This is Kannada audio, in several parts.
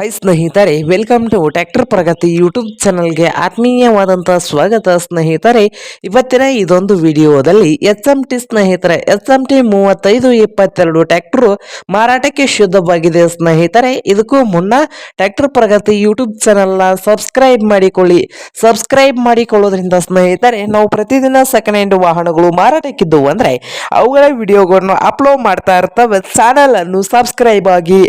ಹೈ ಸ್ನೇಹಿತರೆ welcome to tractor Pragati YouTube ಚಾನಲ್ಗೆ ಆತ್ಮೀಯವಾದಂಥ ಸ್ವಾಗತ ಸ್ನೇಹಿತರೆ. ಇವತ್ತಿನ ಇದೊಂದು ವಿಡಿಯೋದಲ್ಲಿ ಎಸ್ ಎಂ ಟಿ ಸ್ನೇಹಿತರೆ ಎಸ್ ಎಂ ಟಿ ಮೂವತ್ತೈದು ಇಪ್ಪತ್ತೆರಡು ಟ್ಯಾಕ್ಟರ್ ಮಾರಾಟಕ್ಕೆ ಶುದ್ಧವಾಗಿದೆ ಸ್ನೇಹಿತರೆ. ಇದಕ್ಕೂ ಮುನ್ನ ಟ್ಯಾಕ್ಟರ್ ಪ್ರಗತಿ ಯೂಟ್ಯೂಬ್ ಚಾನಲ್ನ ಸಬ್ಸ್ಕ್ರೈಬ್ ಮಾಡಿಕೊಳ್ಳಿ. ಸಬ್ಸ್ಕ್ರೈಬ್ ಮಾಡಿಕೊಳ್ಳೋದ್ರಿಂದ ಸ್ನೇಹಿತರೆ, ನಾವು ಪ್ರತಿದಿನ ಸೆಕೆಂಡ್ ಹ್ಯಾಂಡ್ ವಾಹನಗಳು ಮಾರಾಟಕ್ಕಿದ್ದವು ಅಂದರೆ ಅವುಗಳ ವಿಡಿಯೋಗಳನ್ನು ಅಪ್ಲೋಡ್ ಮಾಡ್ತಾ ಇರ್ತವೆ. ಚಾನಲನ್ನು ಸಬ್ಸ್ಕ್ರೈಬ್ ಆಗಿ.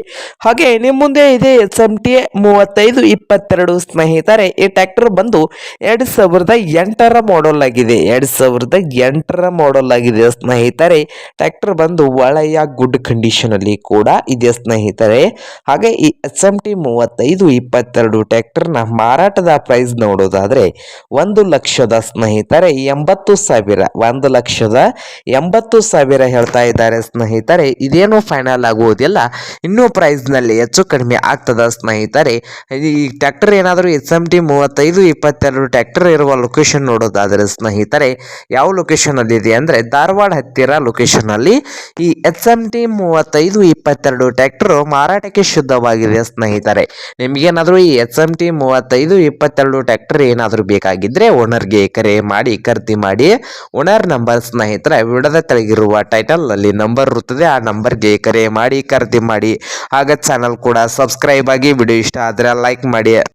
ಹಾಗೆ ನಿಮ್ಮ ಮುಂದೆ ಇದೆ ಎಸ್ ಎಂ ಟಿ ಮೂವತ್ತೈದು ಇಪ್ಪತ್ತೆರಡು ಸ್ನೇಹಿತರೆ, ಈ ಟ್ರ್ಯಾಕ್ಟರ್ ಬಂದು ಎರಡು ಸಾವಿರದ ಎಂಟರ ಮಾಡಲ್ ಆಗಿದೆ. ಎರಡು ಸಾವಿರದ ಎಂಟರ ಮಾಡಲ್ ಆಗಿದೆ ಸ್ನೇಹಿತರೆ. ಟ್ರ್ಯಾಕ್ಟರ್ ಬಂದು ಒಳ್ಳೆಯ ಗುಡ್ ಕಂಡೀಷನ್ ಅಲ್ಲಿ ಕೂಡ ಇದೆ ಸ್ನೇಹಿತರೆ. ಹಾಗೆ ಈ ಎಸ್ ಎಂ ಟಿ ಮೂವತ್ತೈದು ಇಪ್ಪತ್ತೆರಡು ಟ್ರ್ಯಾಕ್ಟರ್ನ ಮಾರಾಟದ ಪ್ರೈಸ್ ನೋಡೋದಾದ್ರೆ ಒಂದು ಲಕ್ಷದ ಸ್ನೇಹಿತರೆ, ಎಂಬತ್ತು ಸಾವಿರ, ಒಂದು ಲಕ್ಷದ ಎಂಬತ್ತು ಸಾವಿರ ಹೇಳ್ತಾ ಇದ್ದಾರೆ ಸ್ನೇಹಿತರೆ. ಇದೇನು ಫೈನಲ್ ಆಗುವುದಿಲ್ಲ ಇನ್ನೂ ಪ್ರೈಸ್ನಲ್ಲಿ ಹೆಚ್ಚು ಕಡಿಮೆ ಆಗ್ತದ ಸ್ನೇಹಿತರೆ ಈ ಟ್ಯಾಕ್ಟರ್ ಏನಾದರೂ ಎಸ್ ಎಂ ಟಿ ಮೂವತ್ತೈದು ಇಪ್ಪತ್ತೆರಡು ಟ್ಯಾಕ್ಟರ್ ಇರುವ ಲೊಕೇಶನ್ ನೋಡೋದಾದರೆ ಸ್ನೇಹಿತರೆ, ಯಾವ ಲೊಕೇಶನ್ ಅಲ್ಲಿ ಇದೆ ಅಂದರೆ ಧಾರವಾಡ ಹತ್ತಿರ ಲೊಕೇಶನ್ ಅಲ್ಲಿ ಈ ಎಸ್ ಎಂ ಟಿ ಮೂವತ್ತೈದು ಇಪ್ಪತ್ತೆರಡು ಟ್ರ್ಯಾಕ್ಟರ್ ಮಾರಾಟಕ್ಕೆ ಶುದ್ಧವಾಗಿದೆ ಸ್ನೇಹಿತರೆ. ನಿಮಗೇನಾದರೂ ಈ ಎಸ್ ಎಂ ಟಿ ಮೂವತ್ತೈದು ಇಪ್ಪತ್ತೆರಡು ಟ್ಯಾಕ್ಟರ್ ಏನಾದರೂ ಬೇಕಾಗಿದ್ದರೆ ಓನರ್ಗೆ ಕರೆ ಮಾಡಿ, ಖರೀದಿ ಮಾಡಿ ಓನರ್ ನಂಬರ್ ಸ್ನೇಹಿತರೆ ವಿಡದ ತೆಳಗಿರುವ ಟೈಟಲ್ ಅಲ್ಲಿ ನಂಬರ್ ಇರುತ್ತದೆ. ಆ ನಂಬರ್ಗೆ ಕರೆ ಮಾಡಿ, ಖರೀದಿ ಮಾಡಿ. ಆಗ ಚಾನಲ್ ಕೂಡ ಸಬ್ಸ್ಕ್ರೈಬ್ ಆಗಿ ವಿಡಿಯೋ ಇಷ್ಟ ಆದರೆ ಲೈಕ್ ಮಾಡಿ.